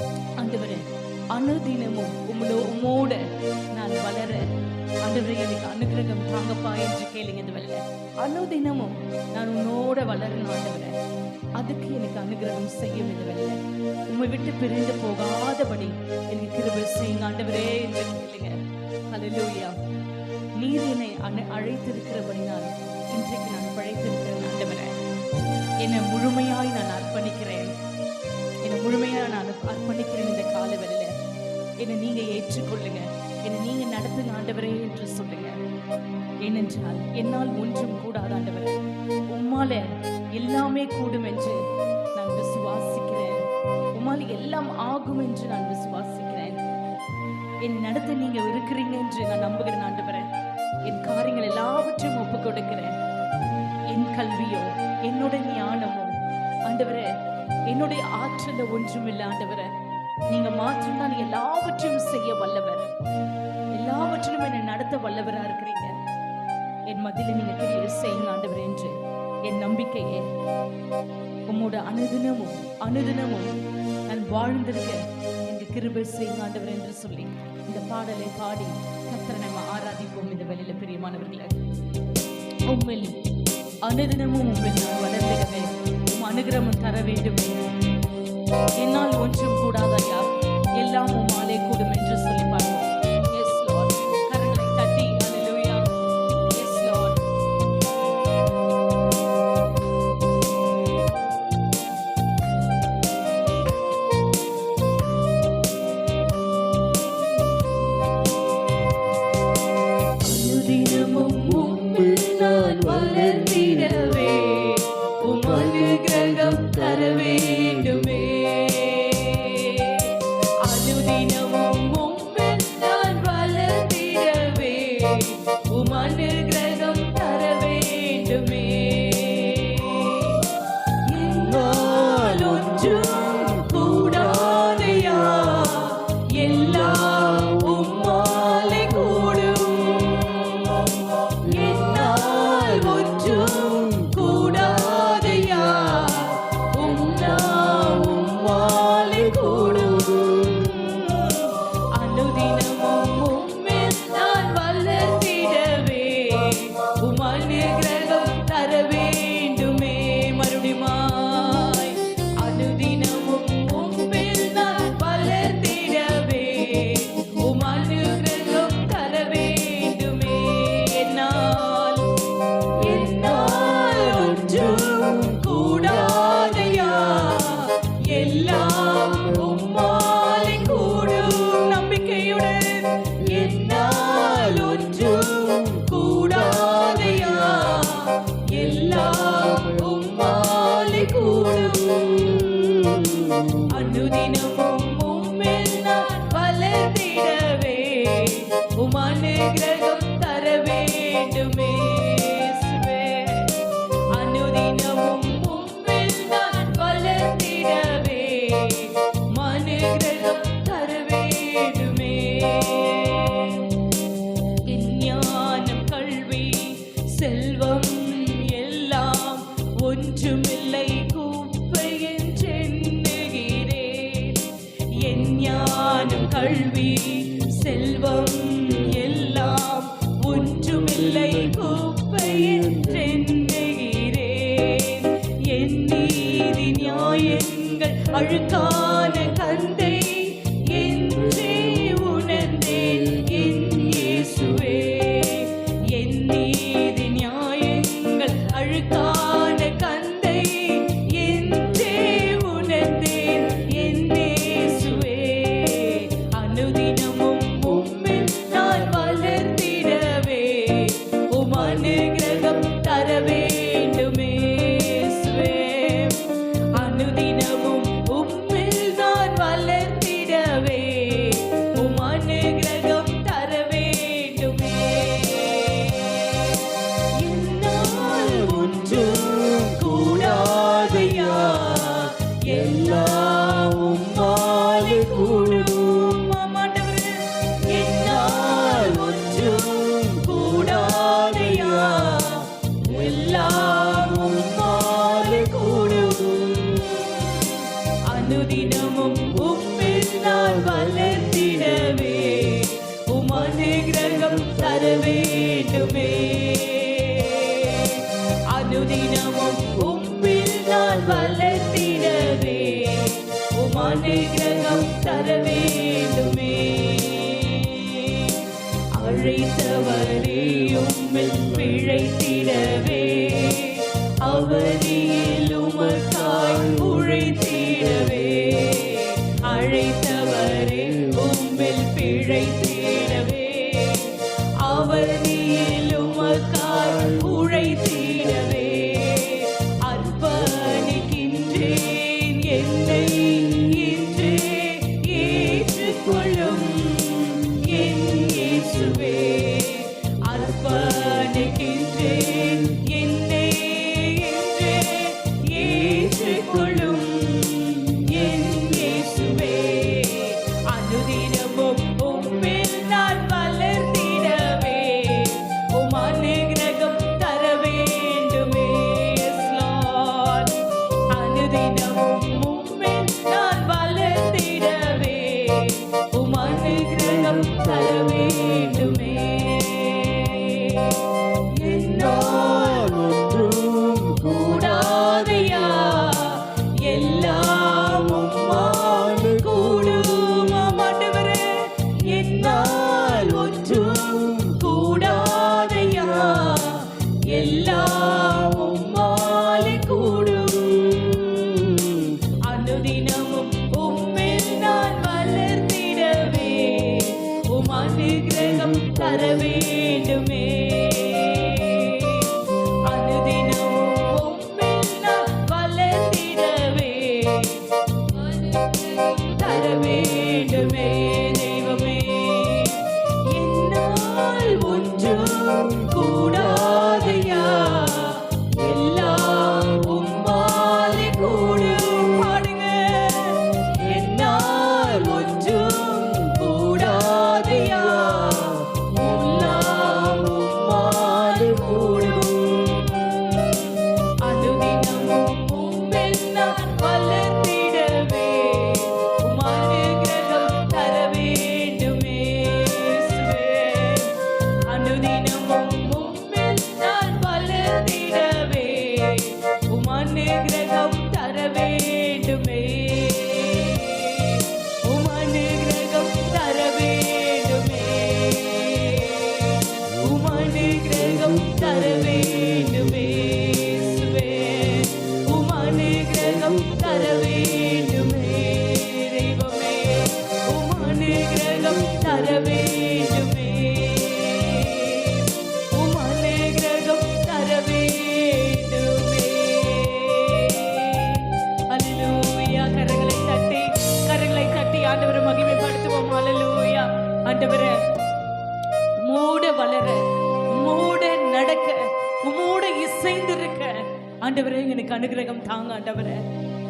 ஆண்டவரே அனுதினமும் உங்களோ உமோட நான் வளர ஆண்டவரே எனக்கு அனுகிரகம் தாங்கப்பா என்று கேளுங்க இந்த வேலையில அனுதினமும் நான் உன்னோட வளரணும் ஆண்டவரே. அதுக்கு எனக்கு அனுகிரகம் செய்ய இந்த உண்மை விட்டு பிரிந்து போகாதபடி எனக்கு கிருபை செய்யுங்க ஆண்டவரே என்று கேளுங்க. ஹalleluya. நீர் என்னை அணை- அழைத்திருக்கிறபடினால் இன்றைக்கு நான் பழைத்திருக்கிறேன் ஆண்டவரே. என்னை முழுமையாய் நான் அர்ப்பணிக்கிறேன். என்னை முழுமையாக நான் ஒப்படைக்கிறேன் இந்த கால வேளையில என்னை நீங்க ஏற்றுக்கொள்ளுங்க. என்னை நீங்க நடத்துங்க ஆண்டவரே என்று சொல்லுங்க. ஏனென்றால் என்னால் ஒன்றும் கூடாது ஆண்டவரே. உம்மால எல்லாமே கூடும் என்று நான் விசுவாசிக்கிறேன். உம்மால எல்லாம் ஆகும் என்று நான் விசுவாசிக்கிறேன். என் நடத்த நீங்க இருக்கிறீங்க என்று நான் நம்புகிறேன் ஆண்டவரே. என் காரியங்கள் எல்லாவற்றையும் ஒப்பு கொடுக்கிறேன் என் கல்வியோ என்னோட ஞானமோ ஆண்டவரே என்னுடைய ஆற்றல ஒன்றும் இல்லாண்டவர நீங்க மாற்றம்தான் எல்லாவற்றையும் செய்ய வல்லவர். எல்லாவற்றிலும் என்னை நடத்த வல்லவரா இருக்கிறீங்க. என் மத்தியில நீங்க கிரியை செய்யுங்க ஆண்டவர் என்று என் நம்பிக்கையே. உம்மோட அனுதினமும் அனுதினமும் நான் வாழ்ந்திருக்க எனக்கு கிருபை செய்யுங்க ஆண்டவர் என்று சொல்லி இந்த பாடலை பாடி கத்திர நம்ம ஆராதிப்போம் இந்த வெளியில பிரியமானவர்களை. உண்மையில் அனுதினமும் உண்மையில் நான் உம் அனுகிரகம் தர வேண்டும். என்னால் ஒன்றும் கூடாதையா எல்லாம் உம்மாலே கூடும் என்று சொல்லி. அனுதினமும் 而他 வளர்த்திடவே. உம் அனுகிரகம் தர வேண்டுமே. அழைத்தவரே உம்மில் பிழைத்திடவே. அவரில் உமக்காய் உழைத்திடவே. அழைத்தவரே உம்மில் பிழைத்திடவே அனுகிரகம் தர வேண்டுமே அனுகிரகம் தாங்க ஆண்டவரே.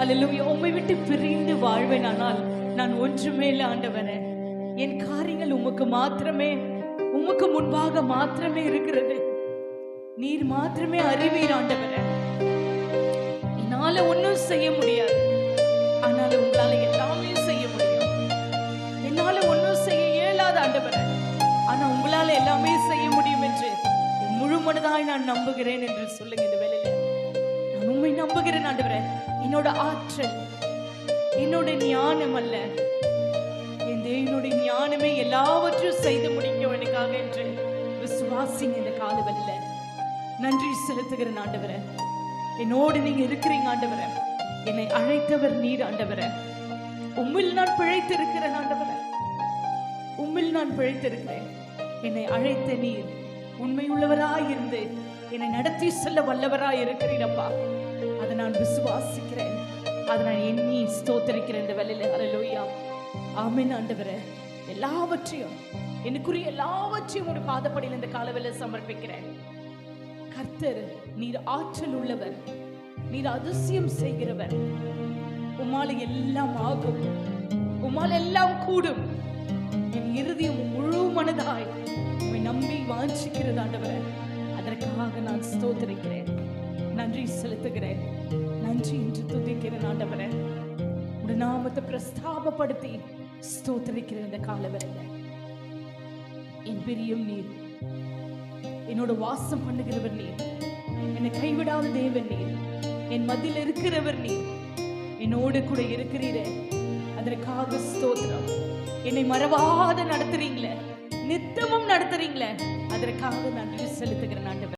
அல்லேலூயா உம்மை விட்டு பிரிந்து வாழ்வேன் ஆனால் நான் ஒன்றுமே இல்லை ஆண்டவரே. என் காரியங்கள் உமக்கு மாத்திரமே உமக்கு முன்பாக மாத்திரமே இருக்கிறது. நீர் மாத்திரமே அறிவீர் ஆண்டவரே. என்னால ஒன்றும் செய்ய முடியாது. ஆனால் உங்களால எல்லாமே செய்ய முடியும். என்னால ஒன்றும் செய்ய இயலாத ஆண்டவரே. ஆனா உங்களால எல்லாமே செய்ய முடியும் என்று முழு மனதாய் நான் நம்புகிறேன் என்று சொல்லுங்க இந்த வேலையில உண்மை நம்புகிறேன் ஆண்டவரே. என்னோட ஆற்றல் என்னோட ஞானம் அல்ல. என் தேவனுடைய ஞானமே எல்லாவற்றையும் செய்து முடிக்கும் எனக்காக என்று விசுவாசிங்க இந்த காலவெளியில நன்றி செலுத்துகிறேன் ஆண்டவர. என்னோடு நீங்க இருக்கிறீங்க ஆண்டவர. என்னை அழைத்தவர் நீர் ஆண்டவர. உம்மில் நான் பிழைத்திருக்கிறேன் ஆண்டவர. உம்மில் நான் பிழைத்திருக்கிறேன். என்னை அழைத்த நீர் உண்மையுள்ளவராய் இருந்து என்னை நடத்தி செல்ல வல்லவராய் இருக்கிறீரப்பா அதை நான் விசுவாசிக்கிறேன். அதை நான் எண்ணி ஸ்தோத்தரிக்கிறேன் இந்த வேலையில அலலோயா ஆமின் ஆண்டவரே. எல்லாவற்றையும் எனக்குரிய எல்லாவற்றையும் ஒரு பாதப்படியில் இந்த காலவேளை சமர்ப்பிக்கிறேன். கர்த்தர் நீர் ஆற்றல் உள்ளவர். நீர் அதிசயம் செய்கிறவர். உமால எல்லாம் ஆகும். உமால் எல்லாம் கூடும். என் இருதயம் முழு மனதாய் உம்மை நம்பி வாஞ்சிக்கிறது ஆண்டவரே. அதற்காக நான் ஸ்தோத்திரிக்கிறேன். நன்றி செலுத்துகிறேன். நன்றி என்று துதிக்கிறேன் ஆண்டவரே. உடைய நாமத்தை பிரஸ்தாபப்படுத்தி ஸ்தோத்தரிக்கிற இந்த காலவரையில என் பிரியும் நீர் என்னோட வாசம் பண்ணுகிறவர் நீர் என்னை கைவிடாத தேவன் நீர் என் மதியில் இருக்கிறவர் நீர் என்னோடு கூட இருக்கிறீரே. அதற்காக ஸ்தோத்திரம். என்னை மறவாத நடத்துறீங்களே நித்தமும் நடத்துறீங்களே அதற்காக நன்றி செலுத்துகிறேன் ஆண்டவர்.